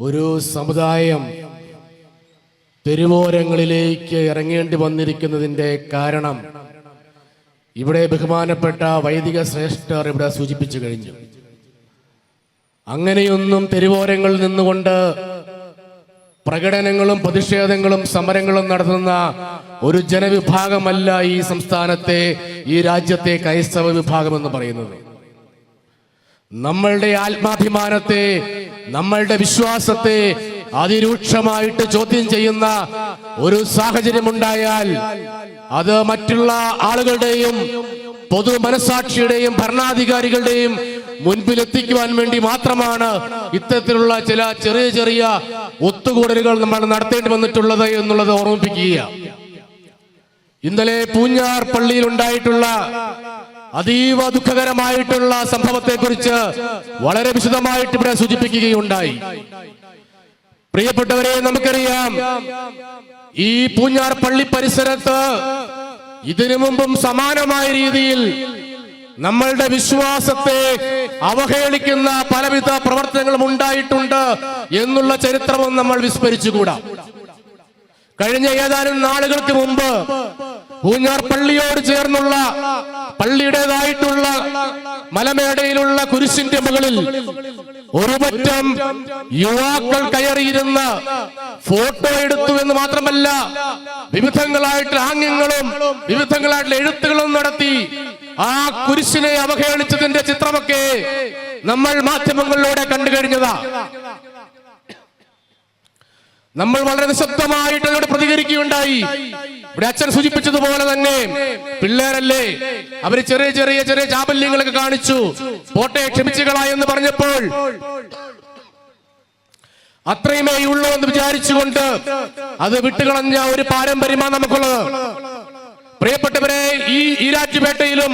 ഒരു സമുദായം തെരുവോരങ്ങളിലേക്ക് ഇറങ്ങേണ്ടി വന്നിരിക്കുന്നതിന്റെ കാരണം ഇവിടെ ബഹുമാനപ്പെട്ട വൈദിക ശ്രേഷ്ഠർ ഇവിടെ സൂചിപ്പിച്ചു കഴിഞ്ഞു. അങ്ങനെയൊന്നും തെരുവോരങ്ങളിൽ നിന്നുകൊണ്ട് പ്രകടനങ്ങളും പ്രതിഷേധങ്ങളും സമരങ്ങളും നടത്തുന്ന ഒരു ജനവിഭാഗമല്ല ഈ സംസ്ഥാനത്തെ ഈ രാജ്യത്തെ ക്രൈസ്തവ വിഭാഗം എന്ന് പറയുന്നത്. നമ്മളുടെ ആത്മാഭിമാനത്തെ നമ്മളുടെ വിശ്വാസത്തെ അതിരൂക്ഷമായിട്ട് ചോദ്യം ചെയ്യുന്ന ഒരു സാഹചര്യമുണ്ടായാൽ അത് മറ്റുള്ള ആളുകളുടെയും പൊതു മനസാക്ഷിയുടെയും ഭരണാധികാരികളുടെയും മുൻപിലെത്തിക്കുവാൻ വേണ്ടി മാത്രമാണ് ഇത്തരത്തിലുള്ള ചില ചെറിയ ചെറിയ ഒത്തുകൂടലുകൾ നമ്മൾ നടത്തേണ്ടി വന്നിട്ടുള്ളത് എന്നുള്ളത് ഓർമ്മിപ്പിക്കുക. ഇന്നലെ പൂഞ്ഞാർ പള്ളിയിൽ ഉണ്ടായിട്ടുള്ള അതീവ ദുഃഖകരമായിട്ടുള്ള സംഭവത്തെക്കുറിച്ച് വളരെ വിശദമായിട്ട് ഇവിടെ സൂചിപ്പിക്കുകയുണ്ടായി. പ്രിയപ്പെട്ടവരെ നമുക്കറിയാം ഈ പൂഞ്ഞാർ പള്ളി പരിസരത്ത് ഇതിനു മുമ്പും സമാനമായ രീതിയിൽ നമ്മളുടെ വിശ്വാസത്തെ അവഹേളിക്കുന്ന പലവിധ പ്രവർത്തനങ്ങളും ഉണ്ടായിട്ടുണ്ട് എന്നുള്ള ചരിത്രവും നമ്മൾ വിസ്മരിച്ചുകൂടാ. കഴിഞ്ഞ ഏതാനും നാളുകൾക്ക് മുമ്പ് പൂഞ്ഞാർ പള്ളിയോട് ചേർന്നുള്ള പള്ളിയുടേതായിട്ടുള്ള മലമേടയിലുള്ള കുരിശിന്റെ മുകളിൽ ഒരുപറ്റം യുവാക്കൾ കയറിയിരുന്ന ഫോട്ടോ എടുത്തു എന്ന് മാത്രമല്ല വിവിധങ്ങളായിട്ട് ആംഗ്യങ്ങളും വിവിധങ്ങളായിട്ടുള്ള എഴുത്തുകളും നടത്തി ആ കുരിശിനെ അവഹേളിച്ചതിന്റെ ചിത്രമൊക്കെ നമ്മൾ മാധ്യമങ്ങളിലൂടെ കണ്ടു കഴിഞ്ഞതാ. നമ്മൾ വളരെ നിശബ്ദമായിട്ട് അതിനോട് പ്രതികരിക്കുകയുണ്ടായി. ഇവിടെ അച്ഛൻ സൂചിപ്പിച്ചതുപോലെ തന്നെ പിള്ളേരല്ലേ? അവർ ചെറിയ ചെറിയ ചെറിയ ചാബല്യങ്ങളൊക്കെ കാണിച്ചു. പോട്ടെ ക്ഷമിച്ചുകളാ എന്ന് പറഞ്ഞപ്പോൾ അത്രയുമേ ഉള്ളൂ എന്ന് വിചാരിച്ചുകൊണ്ട് അത് വിട്ടുകളഞ്ഞ ഒരു പാരമ്പര്യമാണ് നമുക്കുള്ളത്. പ്രിയപ്പെട്ടവരെ ഈ ഈരാറ്റുപേട്ടയിലും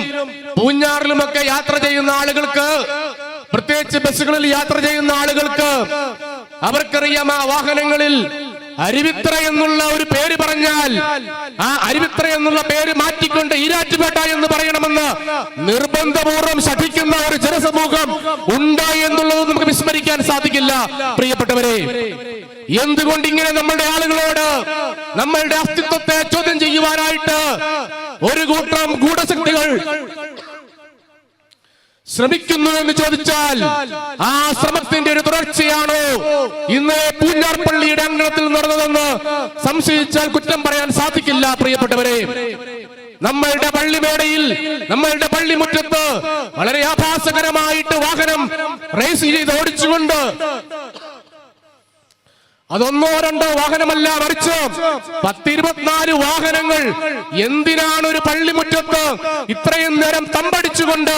പൂഞ്ഞാറിലുമൊക്കെ യാത്ര ചെയ്യുന്ന ആളുകൾക്ക് പ്രത്യേകിച്ച് ബസ്സുകളിൽ യാത്ര ചെയ്യുന്ന ആളുകൾക്ക് അവർക്കറിയാം ആ വാഹനങ്ങളിൽ അരുവിത്ര എന്നുള്ള ഒരു പേര് പറഞ്ഞാൽ ആ അരുവിത്ര എന്നുള്ള പേര് മാറ്റിക്കൊണ്ട് ഈരാറ്റുപേട്ട എന്ന് പറയണമെന്ന് നിർബന്ധപൂർവം ശഠിക്കുന്ന ഒരു ജനസമൂഹം ഉണ്ട് എന്നുള്ളത് നമുക്ക് വിസ്മരിക്കാൻ സാധിക്കില്ല. പ്രിയപ്പെട്ടവരെ എന്തുകൊണ്ട് ഇങ്ങനെ നമ്മളുടെ ആളുകളോട് നമ്മളുടെ അസ്തിത്വത്തെ ചോദ്യം ചെയ്യുവാനായിട്ട് ഒരു കൂട്ടം ഗൂഢശക്തികൾ ശ്രമിക്കുന്നു എന്ന് ചോദിച്ചാൽ ആ ശ്രമത്തിന്റെ ഒരു തുടർച്ചയാണോ? ഇന്ന് പൂഞ്ഞാർ പള്ളിയുടെ അങ്കണത്തിൽ നടന്നതെന്ന് സംശയിച്ചാൽ കുറ്റം പറയാൻ സാധിക്കില്ല പ്രിയപ്പെട്ടവരെ. നമ്മളുടെ പള്ളിമേടയിൽ നമ്മളുടെ പള്ളിമുറ്റത്ത് വളരെ ആഭാസകരമായിട്ട് വാഹനം റേസ് ചെയ്ത് ഓടിച്ചുകൊണ്ട് അതൊന്നോ രണ്ടോ വാഹനമല്ല മറിച്ച് പത്തിരുപത്തിനാല് വാഹനങ്ങൾ. എന്തിനാണ് ഒരു പള്ളിമുറ്റത്ത് ഇത്രയും നേരം തമ്പടിച്ചുകൊണ്ട്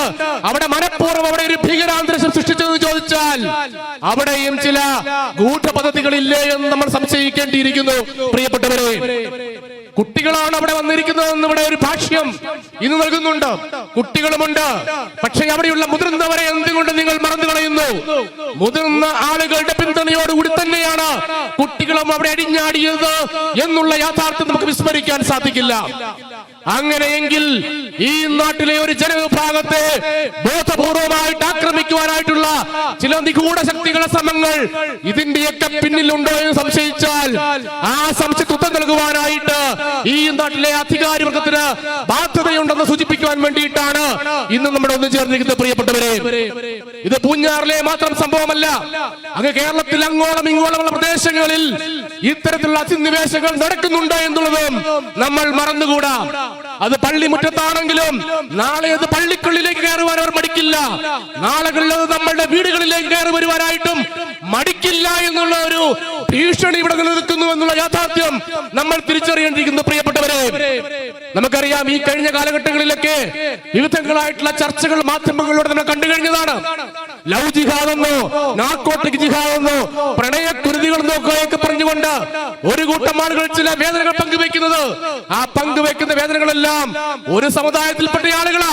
അവിടെ മനഃപൂർവം അവിടെ ഒരു ഭീകരാന്തരീക്ഷം സൃഷ്ടിച്ചതെന്ന് ചോദിച്ചാൽ അവിടെയും ചില ഗൂഢപദ്ധതികളില്ലേ എന്ന് നമ്മൾ സംശയിക്കേണ്ടിയിരിക്കുന്നു. പ്രിയപ്പെട്ടവരെ കുട്ടികളാണ് അവിടെ വന്നിരിക്കുന്നതെന്ന് ഇവിടെ ഒരു ഭാഷ്യം ഇന്ന് നൽകുന്നുണ്ട്. കുട്ടികളുമുണ്ട്. പക്ഷേ അവിടെയുള്ള മുതിർന്നവരെ എന്തുകൊണ്ട് നിങ്ങൾ മറന്നു കളയുന്നു? മുതിർന്ന ആളുകളുടെ പിന്തുണയോടുകൂടി തന്നെയാണ് കുട്ടികളും അവിടെ അടിഞ്ഞാടിയത് എന്നുള്ള യാഥാർത്ഥ്യം നമുക്ക് വിസ്മരിക്കാൻ സാധിക്കില്ല. അങ്ങനെയെങ്കിൽ ഈ നാട്ടിലെ ഒരു ജനവിഭാഗത്തെ ബോധപൂർവമായിട്ട് ആക്രമിക്കുവാനായിട്ടുള്ള ചില നിഗൂഢ ശക്തികളുടെ ശ്രമങ്ങൾ ഇതിന്റെയൊക്കെ പിന്നിലുണ്ടോ എന്ന് സംശയിച്ചാൽ ആ സംശയത്വം നൽകുവാനായിട്ട് ഈ നാട്ടിലെ അധികാരി വർഗത്തിന് ബാധ്യതയുണ്ടെന്ന് സൂചിപ്പിക്കുവാൻ വേണ്ടിയിട്ടാണ് ഇന്ന് നമ്മുടെ ഒന്ന് ചേർന്നിരിക്കുന്നത് പ്രിയപ്പെട്ടവരെ. ഇത് പൂഞ്ഞാറിലെ മാത്രം സംഭവമല്ല അങ്ങ് കേരളത്തിൽ അങ്ങോളം ഇങ്ങോളമുള്ള പ്രദേശങ്ങളിൽ ഇത്തരത്തിലുള്ള അധിനിവേശങ്ങൾ നടക്കുന്നുണ്ട് എന്നുള്ളതും നമ്മൾ മറന്നുകൂടാ. അത് പള്ളിമുറ്റത്താണെങ്കിലും നാളെ അത് പള്ളിക്കുള്ളിലേക്ക് കയറുവാൻ അവർ മടിക്കില്ല. നാളുകളിൽ അത് നമ്മളുടെ വീടുകളിലേക്ക് കയറി വരുവാനായിട്ടും മടിക്കില്ല എന്നുള്ള ഒരു ഭീഷണി ഇവിടെ നിലനിൽക്കുന്നു എന്നുള്ള യാഥാർത്ഥ്യം നമ്മൾ തിരിച്ചറിയേണ്ടിയിരിക്കുന്നു പ്രിയപ്പെട്ടവരെ നമുക്കറിയാം ഈ കഴിഞ്ഞ കാലഘട്ടങ്ങളിലൊക്കെ വിവിധങ്ങളായിട്ടുള്ള ചർച്ചകൾ മാധ്യമങ്ങളിലൂടെ നമ്മൾ കണ്ടു കഴിഞ്ഞതാണ്. ലവ് ജിഹാദെന്നോ നാക്കോട്ടിക് ജിഹാദെന്നോ പ്രണയ കുരുതികൾ നോക്കുകയൊക്കെ പറഞ്ഞുകൊണ്ട് ഒരു കൂട്ടം ആളുകൾ ചില വേദനകൾ പങ്കുവെക്കുന്നത് ആ പങ്കുവെക്കുന്ന വേദനകളെല്ലാം ഒരു സമുദായത്തിൽപ്പെട്ട ആളുകളാ.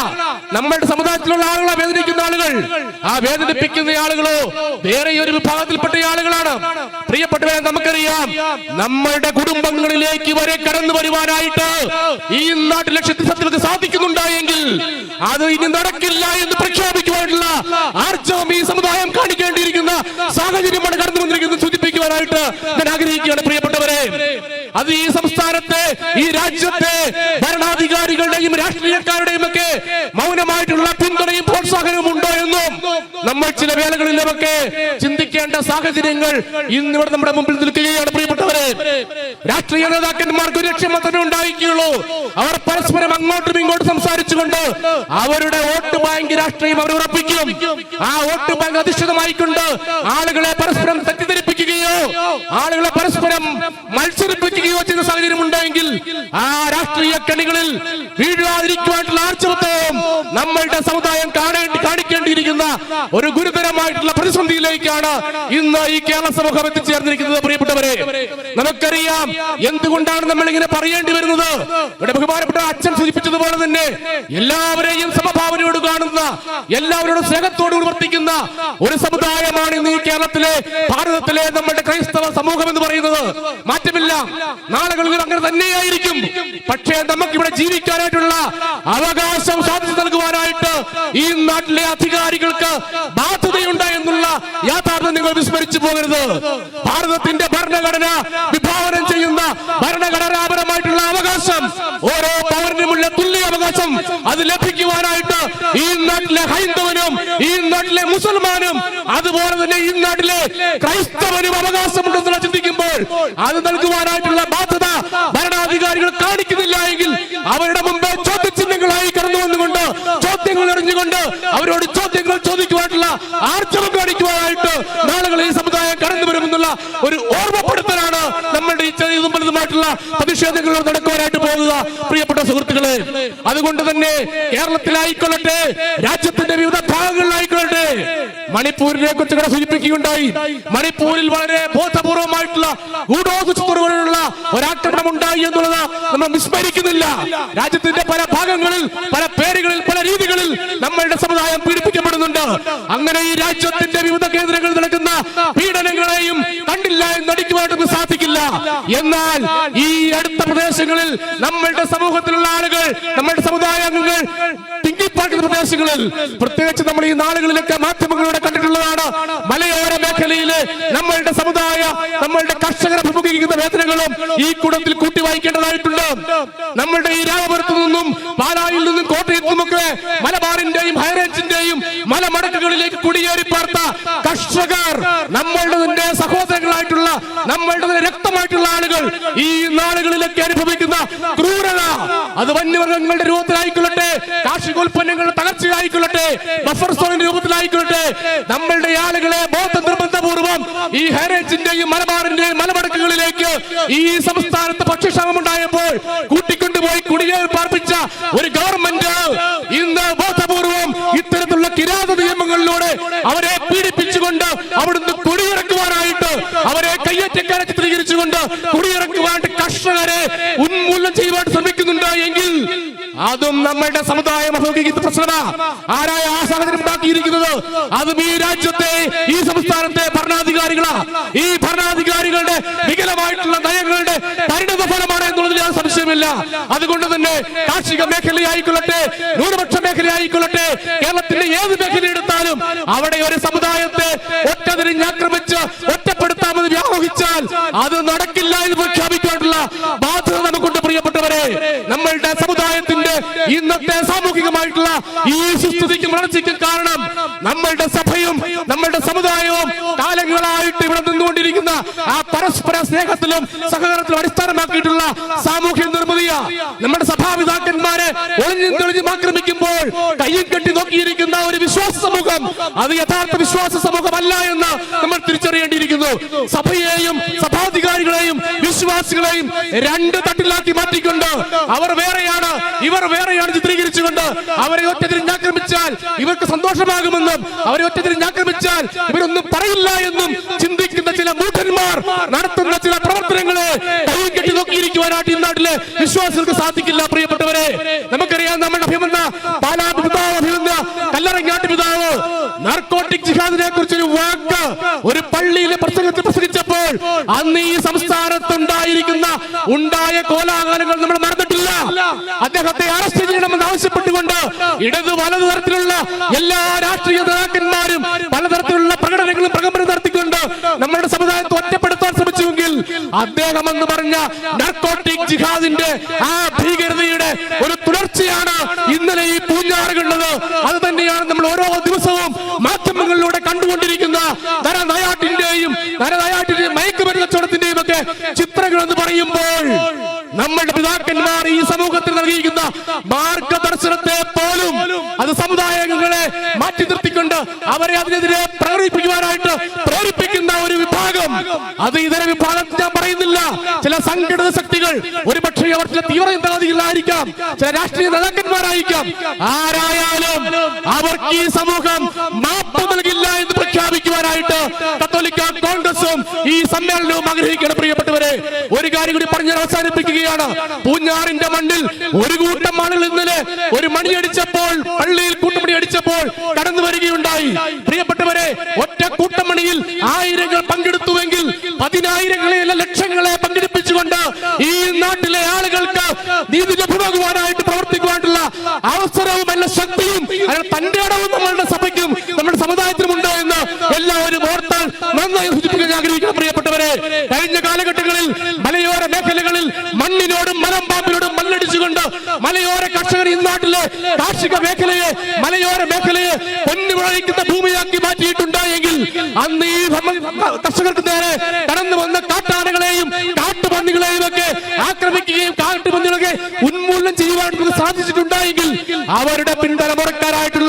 നമ്മുടെ സമുദായത്തിലുള്ള ആളുകളാ വേദനിക്കുന്ന ആളുകൾ. ആ വേദനിപ്പിക്കുന്ന ആളുകളോ വേറെ ഒരു വിഭാഗത്തിൽപ്പെട്ട ആളുകളാണ്. പ്രിയപ്പെട്ടവരെ നമുക്കറിയാം നമ്മളുടെ കുടുംബങ്ങളിലേക്ക് വരെ കടന്നു വരുവാനായിട്ട് ഈ നാട്ടിലെ ലക്ഷ്യത്തിൽ സാധിക്കുന്നുണ്ടായെങ്കിൽ അത് ഇനി നടക്കില്ല എന്ന് പ്രഖ്യാപിക്കുവാനുള്ള ആർജവം ഈ സമുദായം കാണിക്കേണ്ടിയിരിക്കുന്ന സാഹചര്യമാണ് കടന്നു വന്നിരിക്കുന്നത് സൂചിപ്പിക്കുവാനായിട്ട് ഞാൻ ആഗ്രഹിക്കുകയാണ് പ്രിയപ്പെട്ടവരെ. അത് ഈ സംസ്ഥാനത്തെ ഈ രാജ്യത്തെ ഭരണാധികാരികളുടെയും രാഷ്ട്രീയക്കാരുടെയും ഒക്കെ മൗനമായിട്ടുള്ള പിന്തുണയും പ്രോത്സാഹനവും ഉണ്ടോ എന്നും നമ്മൾ ചില നമുക്ക് ചിന്തിക്കേണ്ട സാഹചര്യങ്ങൾ ഇന്നിവിടെ നമ്മുടെ മുമ്പിൽ നിൽക്കുകയാണ് പ്രിയപ്പെട്ടവരെ. രാഷ്ട്രീയ നേതാക്കന്മാർക്ക് ഒരു ലക്ഷ്യം മാത്രമേ ഉണ്ടായിരിക്കുകയുള്ളൂ. അവർ പരസ്പരം അങ്ങോട്ടും ഇങ്ങോട്ടും സംസാരിച്ചുകൊണ്ട് അവരുടെ വോട്ട് ബാങ്ക് രാഷ്ട്രീയം അവർ ഉറപ്പിക്കും. ആ വോട്ട് ബാങ്ക് അധിഷ്ഠിതമായിക്കൊണ്ട് ആളുകളെ പരസ്പരം തെറ്റിദ്ധരിപ്പിക്കുകയോ ആളുകളെ പരസ്പരം മത്സരിപ്പിക്കുകയോ ചെയ്യുന്ന സാഹചര്യം ഉണ്ടെങ്കിൽ ആ രാഷ്ട്രീയ കണികളിൽ വീഴാതിരിക്കുവാനുള്ള ആർച്ചവത്വം നമ്മളുടെ സമുദായം കാണേണ്ടി കാണിക്കേണ്ടിയിരിക്കുന്ന ഒരു ഗുരുതരമായിട്ടുള്ള പ്രതിസന്ധിയിലേക്കാണ് ഇന്ന് ഈ കേരള സമൂഹം എത്തിച്ചേർന്നിരിക്കുന്നത് പ്രിയപ്പെട്ടവരെ. നമുക്കറിയാം എന്തുകൊണ്ടാണ് നമ്മൾ ഇങ്ങനെ പറയേണ്ടി വരുന്നത്? ഇവിടെ ബഹുമാനപ്പെട്ട അച്ഛൻ സൂചിപ്പിച്ചതുപോലെ തന്നെ എല്ലാവരെയും സമഭാവനയോട് കാണുന്ന എല്ലാവരോടും സ്നേഹത്തോട് പ്രവർത്തിക്കുന്ന ഒരു സമുദായമാണ് ഇന്ന് ഈ കേരളത്തിലെ ഭാരതത്തിലെ നമ്മുടെ ക്രൈസ്തവ സമൂഹം എന്ന് പറയുന്നത്. മാറ്റമില്ല. നാളുകളിൽ അങ്ങനെ തന്നെയായിരിക്കും. പക്ഷേ നമുക്ക് ഇവിടെ ജീവിക്കാനായിട്ടുള്ള അവകാശം സാധിച്ചു നൽകുവാനായിട്ട് ഈ നാട്ടിലെ അധികാരികൾക്ക് ബാധ്യതയുണ്ട് എന്നുള്ള യാഥാർത്ഥ്യം നിങ്ങൾ വിസ്മരിച്ചു പോകരുത്. ഭാരതത്തിന്റെ ഭരണഘടന വിഭാവനം ചെയ്യുന്ന ഭരണഘടനാപരമായിട്ടുള്ള അവകാശം ഓരോ പൗരനുമുള്ള തുല്യ അവകാശം അത് ലഭിക്കുവാനായിട്ട് ഈ നാട്ടിലെ ഹൈന്ദവനും ഈ നാട്ടിലെ മുസൽമാനും അതുപോലെ തന്നെ ഈ നാട്ടിലെ ക്രൈസ്തവനും അവകാശമുണ്ടെന്നുള്ള ചിന്തിക്കുമ്പോൾ അത് നൽകുവാനായിട്ടുള്ള ബാധ്യത ഭരണാധികാരികൾ കാണിക്കുന്നില്ല എങ്കിൽ അവരുടെ മുമ്പേ ചോദ്യചിഹ്നങ്ങളായി കടന്നു വന്നുകൊണ്ട് ചോദ്യങ്ങൾ എറിഞ്ഞുകൊണ്ട് അവരോട് ചോദ്യങ്ങൾ ചോദിക്കുവാനുള്ള ആർജവം കാണിക്കുവാനായിട്ട് നാളുകളിൽ ഈ സമുദായം കടന്നു വരുമെന്നുള്ള ഒരു ഓർമ്മപ്പെടുത്തലാണ് നമ്മളുടെ ഈ ചെറിയ വലുതുമായിട്ടുള്ള പ്രതിഷേധങ്ങൾ നടക്കുവാനായിട്ട് പോകുക. പ്രിയപ്പെട്ട സുഹൃത്തുക്കളെ അതുകൊണ്ട് തന്നെ കേരളത്തിലായിക്കൊള്ളട്ടെ രാജ്യത്തിന്റെ വിവിധ ഭാഗങ്ങളിലായിക്കൊള്ളട്ടെ. മണിപ്പൂരിനെ കുറിച്ച് ഇവിടെ സൂചിപ്പിക്കുകയുണ്ടായി. മണിപ്പൂരിൽ വളരെ ബോധപൂർവമായിട്ടുള്ള ഗൂഢോദുഷ്ടമുള്ള ഒരാക്രമണം ഉണ്ടായി എന്നുള്ളത് നമ്മൾ വിസ്മരിക്കുന്നില്ല. രാജ്യത്തിന്റെ പല ഭാഗങ്ങളിൽ പല പേരുകളിൽ പല രീതികളിൽ നമ്മളുടെ സമുദായം പീഡിപ്പിക്കപ്പെടുന്നുണ്ട്. അങ്ങനെ ഈ രാജ്യത്തിന്റെ വിവിധ കേന്ദ്രങ്ങളിൽ നടക്കുന്ന പീഡനങ്ങളെയും കണ്ടില്ല എന്ന് നടിക്കുവാനായിട്ട് നമുക്ക് സാധിക്കില്ല. എന്നാൽ ഈ അടുത്ത പ്രദേശങ്ങളിൽ നമ്മളുടെ സമൂഹത്തിലുള്ള ആളുകൾ നമ്മളുടെ സമുദായ അംഗങ്ങൾ തിങ്കിപ്പാർക്കുന്ന പ്രദേശങ്ങളിൽ പ്രത്യേകിച്ച് നമ്മൾ ഈ നാളുകളിലൊക്കെ മാധ്യമങ്ങളിലൂടെ കണ്ടിട്ടുള്ളതാണ്. മലയോര മേഖലയിലെ നമ്മളുടെ സമുദായ നമ്മളുടെ കർഷകർ അഭിമുഖീകരിക്കുന്ന വേദനകളും ഈ കൂടത്തിൽ കൂട്ടി വായിക്കേണ്ടതായിട്ടുണ്ട് നമ്മളുടെ ഈ രാമപുരത്ത് നിന്നും പാലായിൽ നിന്നും കോട്ടയത്തു നിന്നുമൊക്കെ മലബാറിന്റെയും ഹൈറേഞ്ചിന്റെയും മലമടക്കുകളിലേക്ക് കുടിയേറി പാർത്ത കർഷകർ നമ്മളുടെ തന്നെ സഹോദരങ്ങളായിട്ടുള്ള നമ്മളുടെ തന്നെ രക്തമായിട്ടുള്ള ഈ നാളുകളിലൊക്കെ അനുഭവിക്കുന്ന ക്രൂരത അത് വന്യമൃഗങ്ങളുടെ രൂപത്തിലായിക്കൊള്ളട്ടെ കാർഷികോൽപ്പന്നങ്ങളുടെ തകർച്ചയായിക്കൊള്ളട്ടെ ബഫർ സോണിന്റെ രൂപത്തിലായിക്കൊള്ളട്ടെ നമ്മളുടെ ആളുകളെ ബോധ നിർബന്ധപൂർവം ഈ ഹെറേജിന്റെയും മലബാറിന്റെയും മലമടക്കുകളിലേക്ക് ഈ സംസ്ഥാനത്ത് ഭക്ഷ്യക്ഷാമം ഉണ്ടായപ്പോൾ കൂട്ടിക്കൊണ്ടുപോയി കുടിയേറി പാർപ്പിച്ച ഒരു ഗവൺമെന്റ് ഇന്ന് ബോധപൂർവം ഇത്തരത്തിലുള്ള കിരാത നിയമങ്ങളിലൂടെ അവരെ പീഡിപ്പിച്ചുകൊണ്ട് അവിടുന്ന് കുടിയിറക്കുവാനായിട്ട് അവരെ കയ്യേറ്റക്കാരെ ചിത്രീകരിച്ചുകൊണ്ട് കർഷകരെ ഉന്മൂലനം ചെയ്യുവാൻ ശ്രമിക്കുന്നുണ്ട് എങ്കിൽ അതും നമ്മളുടെ സമുദായം അഭിമുഖീകരിക്കുന്ന പ്രശ്നമാ. ആരായ ആ സാഹചര്യം ഉണ്ടാക്കിയിരിക്കുന്നത്? അതും ഈ രാജ്യത്തെ ഈ സംസ്ഥാനത്തെ ഭരണാധികാരികളാ. ഈ ഭരണാധികാരികളുടെ വികലമായിട്ടുള്ള നയങ്ങളുടെ പരിണത ഫലമാണ് എന്നുള്ളതിൽ യാതൊരു സംശയമില്ല അതുകൊണ്ട് തന്നെ കാർഷിക മേഖലയായിക്കൊള്ളട്ടെ ന്യൂനപക്ഷ മേഖലയായിക്കൊള്ളട്ടെ കേരളത്തിന്റെ ഏത് മേഖല എടുത്താലും അവിടെ ഒരു സമുദായത്തെ ഒറ്റതിരിഞ്ഞാക്രമിച്ച് ഒറ്റപ്പെടുത്താമെന്ന് വ്യാമോഹിച്ചാൽ അത് പ്രഖ്യാപിക്കാനുള്ള ബാധ്യത നമുക്കുണ്ട് പ്രിയപ്പെട്ടവരെ. നമ്മളുടെ സമുദായത്തിന്റെ ഇന്നത്തെ സാമൂഹികമായിട്ടുള്ള ഈ സുസ്ഥിതിക്കും വളർച്ചയ്ക്കും കാരണം നമ്മളുടെ സഭയും നമ്മളുടെ സമുദായവും കാലങ്ങളായിട്ട് ഇവിടെ നിന്നുകൊണ്ടിരിക്കുന്ന ആ പരസ്പര സ്നേഹത്തിലും സഹകരണത്തിലും അടിസ്ഥാനമാക്കിയിട്ടുള്ള സാമൂഹ്യ നിർമ്മിതിയ നമ്മുടെ സഭാപിതാക്കന്മാരെ ഒളിഞ്ഞും തെളിഞ്ഞും ആക്രമിക്കുമ്പോൾ കയ്യും കെട്ടി നോക്കിയിരിക്കുന്ന ഒരു വിശ്വാസ സമൂഹം അത് യഥാർത്ഥ വിശ്വാസ സമൂഹമല്ല എന്ന് നമ്മൾ തിരിച്ചറിയേണ്ടിയിരിക്കുന്നു. സഭയെയും സഭാധികാരികളെയും വിശ്വാസികളെയും രണ്ട് തട്ടിലാക്കി മാറ്റിക്കൊണ്ട് അവർ വേറെയാണ് ഇവർ വേറെയാണ് ചിത്രീകരിച്ചുകൊണ്ട് അവരെ ഒറ്റ തിരിഞ്ഞാക്രമിച്ചാൽ ഇവർക്ക് സന്തോഷമാകുമെന്നും അവരെ ഒറ്റ തിരിഞ്ഞാക്രമിച്ചാൽ ഇവരൊന്നും പറയില്ല എന്നും ചിന്തിക്കുന്ന ചില മൂഢന്മാർ നടത്തുന്ന ചില പ്രവർത്തനങ്ങളെ കൈ കെട്ടി നോക്കിയിരിക്കുവാനായിട്ട് ഈ നാട്ടിലെ വിശ്വാസികൾക്ക് സാധിക്കില്ല പ്രിയപ്പെട്ടവരെ. നമുക്കറിയാം നമ്മുടെ അഭിമന്ന പാലാ പിതാവ് അഭിമന്ന കല്ലറങ്ങാട്ട് നാർക്കോട്ടിക് ജിഹാദിനെ കുറിച്ചൊരു വാക്ക് ഒരു പള്ളിയിലെ പ്രസംഗത്തിൽ പ്രസംഗിച്ചപ്പോൾ അന്ന് ഈ സംസ്ഥാനത്തുണ്ടായിരിക്കുന്ന ഉണ്ടായ കോലാഹലങ്ങൾ നമ്മൾ മറന്നിട്ടില്ല. അദ്ദേഹത്തെ അറസ്റ്റ് ചെയ്യണമെന്ന് ആവശ്യപ്പെട്ടുകൊണ്ട് ഇടത് വലതു തരത്തിലുള്ള എല്ലാ രാഷ്ട്രീയ നേതാക്കന്മാരും പലതരത്തിലുള്ള പ്രകടനങ്ങളും പ്രകമ്പനം നടത്തിക്കൊണ്ട് നമ്മുടെ സമുദായത്തെ ഒറ്റപ്പെടുത്താൻ ശ്രമിച്ചുവെങ്കിൽ അദ്ദേഹം എന്ന് പറഞ്ഞ നർക്കോട്ടിക് ജിഹാദിന്റെ ആ ഭീകരതയുടെ ഒരു തുടർച്ചയാണ് ഇന്നലെ ഈ പൂഞ്ഞാറ് നരനയാട്ടിന്റെയും നരനയാട്ടിന്റെയും മയക്കുമരുന്ന് കച്ചവടത്തിന്റെയും ഒക്കെ ചിത്രങ്ങൾ എന്ന് പറയുമ്പോൾ നമ്മളുടെ പിതാക്കന്മാർ ഈ സമൂഹത്തിൽ നൽകിയിരിക്കുന്ന മാർഗദർശനത്തെ പോലും അത് സമുദായങ്ങളെ മാറ്റി നിർത്തിക്കൊണ്ട് അവരെ അതിനെതിരെ പ്രകടിപ്പിക്കുവാനായിട്ട് പ്രേരിപ്പിക്കുന്ന ഒരു വിഭാഗം. അത് ഇതര വിഭാഗം ഞാൻ പറയുന്നില്ല. ചില സംഘടിത ശക്തികൾ ഒരുപക്ഷെ അവർ ചില തീവ്ര ചിന്താഗതികളായിരിക്കാം ചില രാഷ്ട്രീയ നേതാക്കന്മാരായിരിക്കാം. ആരായാലും അവർക്ക് ഈ സമൂഹം മാപ്പ് നൽകില്ല എന്ന് പ്രഖ്യാപിക്കുവാനായിട്ട് കത്തോലിക്ക കോൺഗ്രസും ഈ സമ്മേളനവും ആഗ്രഹിക്കണം പ്രിയപ്പെട്ടവരെ ഒരു കാര്യം കൂടി പറഞ്ഞ് അവസാനിപ്പിക്കുകയാണ്. പൂഞ്ഞാറിന്റെ മണ്ണിൽ ഒരു കൂട്ടം ആളുകൾ ഇന്നലെ ഒരു മണിയടിച്ചപ്പോൾ പള്ളിയിൽ കൂട്ടമണി അടിച്ചപ്പോൾ കടന്നു വരികയുണ്ടായി. പ്രിയപ്പെട്ടവരെ ഒറ്റ കൂട്ടമണിയിൽ ആയിരങ്ങൾ പങ്കെടുത്തുവെങ്കിൽ പതിനായിരങ്ങളെ ലക്ഷങ്ങളെ പങ്കെടുപ്പിച്ചുകൊണ്ട് ഈ നാട്ടിലെ ആളുകൾക്ക് നീതി ലഭ്യമാകുവാനായിട്ട് പ്രവർത്തിക്കുവാനുള്ള അവസരവും എല്ലാ ശക്തിയും അയാൾ തന്റെ ആഗ്രഹിക്കണം പ്രിയപ്പെട്ടവരെ കഴിഞ്ഞ കാലഘട്ടങ്ങളിൽ മലയോര മേഖലകളിൽ മണ്ണിനോടും മലമ്പാമ്പിനോടും മണ്ണടിച്ചുകൊണ്ട് മലയോര കർഷകർ ഈ നാട്ടിലെ കാർഷിക മേഖലയെ മലയോര മേഖലയെ പൊന്നുമുളയിക്കുന്ന ഭൂമിയാക്കി മാറ്റിയിട്ടുണ്ടായെങ്കിൽ അന്ന് ഈ കർഷകർക്ക് നേരെ കടന്നു വന്ന കാട്ടാനകളെയും കാട്ടുപന്നികളെയും ഒക്കെ ആക്രമിക്കുകയും കാട്ടുപന്നികളൊക്കെ ഉന്മൂലനം ചെയ്യുവാൻ സാധിച്ചിട്ടുണ്ടായെങ്കിൽ അവരുടെ പിൻതലമുറക്കാരായിട്ടുള്ള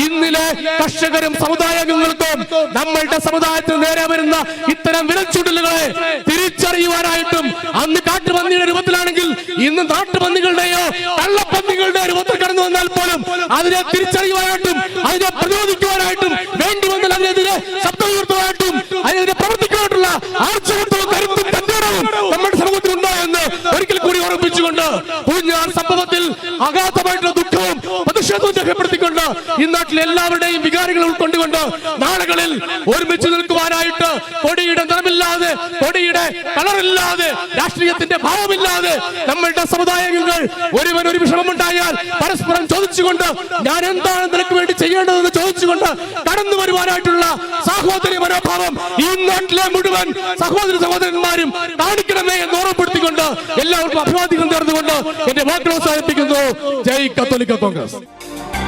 ഇന്നിലെ കർഷകരും സമുദായങ്ങൾക്കും നമ്മളുടെ സമുദായത്തിന് നേരെ വരുന്ന ഇത്തരം വിലച്ചുടലുകളെ തിരിച്ചറിയുവാനായിട്ടും അന്ന് കാട്ടുപന്നിയുടെ രൂപത്തിലാണെങ്കിൽ ഇന്ന് നാട്ടുപന്നികളുടെയോ കള്ളപ്പന്നികളുടെ രൂപത്തിൽ കടന്നു വന്നാൽ പോലും അതിനെ തിരിച്ചറിയുവാനായിട്ടും അതിനെ പ്രതിരോധിക്കുവാനായിട്ടും വേണ്ടി വന്നാൽ അതിനെതിരെ ശബ്ദം ഉയർത്തുവാനായിട്ടും അതിനെതിരെ പ്രവർത്തിക്കാനായിട്ടുള്ള ആർജവത്വവും കരുത്തും നമ്മുടെ സമൂഹത്തിൽ ഉണ്ടോ എന്ന് ഒരിക്കൽ കൂടി ഓർമ്മിപ്പിച്ചുകൊണ്ട് സംഭവത്തിൽ അഗാധമായിട്ടുള്ള പ്രതിഷേധവും രേഖപ്പെടുത്തിക്കൊണ്ട് ഈ നാട്ടിലെ എല്ലാവരുടെയും വികാരങ്ങൾ ഉൾക്കൊണ്ടുകൊണ്ട് നാളുകളിൽ ഒരുമിച്ച് നിൽക്കുവാനായിട്ട് കൊടിയുടെ നിറമില്ലാതെ കൊടിയുടെ കളറില്ലാതെ രാഷ്ട്രീയത്തിന്റെ ഭാവമില്ലാതെ നമ്മളുടെ സമുദായങ്ങൾ ഒരുവൻ ഒരു വിഷമമുണ്ടായാൽ പരസ്പരം ചോദിച്ചുകൊണ്ട് ഞാൻ എന്താണ് നിനക്ക് വേണ്ടി ചെയ്യേണ്ടതെന്ന് ചോദിച്ചുകൊണ്ട് കടന്നു വരുവാനായിട്ടുള്ള സാഹോദര്യ മനോഭാവം ഈ നാട്ടിലെ മുഴുവൻ സഹോദര സഹോദരന്മാരും കാണിക്കണമേ എന്ന് ഓർമ്മപ്പെടുത്തിക്കൊണ്ട് എല്ലാവർക്കും അഭിവാദ്യങ്ങൾ നേർന്നുകൊണ്ട് എന്റെ വാക്കുകൾ അവസാനിപ്പിക്കുന്നു. ജയ് കത്തോലിക്ക കോൺഗ്രസ്. Bye.